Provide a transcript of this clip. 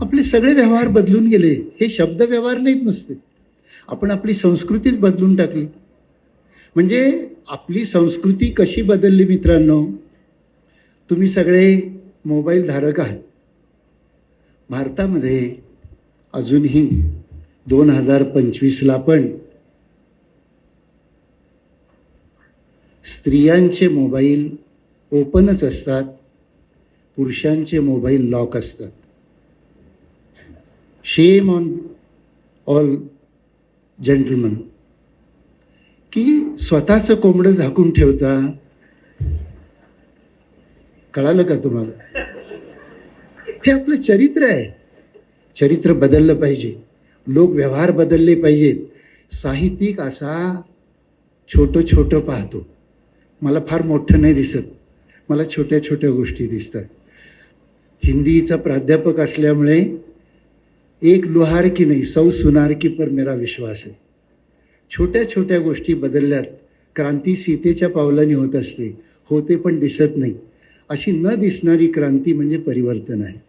आपले सगळे व्यवहार बदलून गेले हे शब्द व्यवहार नाहीत नसते. आपण आपली संस्कृतीच बदलून टाकली. म्हणजे आपली संस्कृती कशी बदलली मित्रांनो? तुम्ही सगळे मोबाईल धारक आहात. भारतामध्ये अजूनही दोन हजार पंचवीसला पण स्त्रियांचे मोबाईल ओपनच असतात पुरुषांचे मोबाईल लॉक असतात. शेम ऑन ऑल जेंटलमन की स्वतःचं कोंबडं झाकून ठेवता? कळालं का तुम्हाला? हे आपलं चरित्र आहे. चरित्र बदललं पाहिजे. लोक व्यवहार बदलले पाहिजेत. साहित्यिक असा छोटं छोटं पाहतो. मला फार मोठं नाही दिसत. मला छोट्या छोट्या गोष्टी दिसतात. हिंदीचा प्राध्यापक असल्यामुळे एक लुहार की नाही सौ सुनार की पर मेरा विश्वास आहे छोट्या छोट्या गोष्टी बदलल्यात क्रांती सीतेच्या पावलाने होत असते होते पण दिसत नाही. अशी न दिसणारी क्रांती म्हणजे परिवर्तन आहे.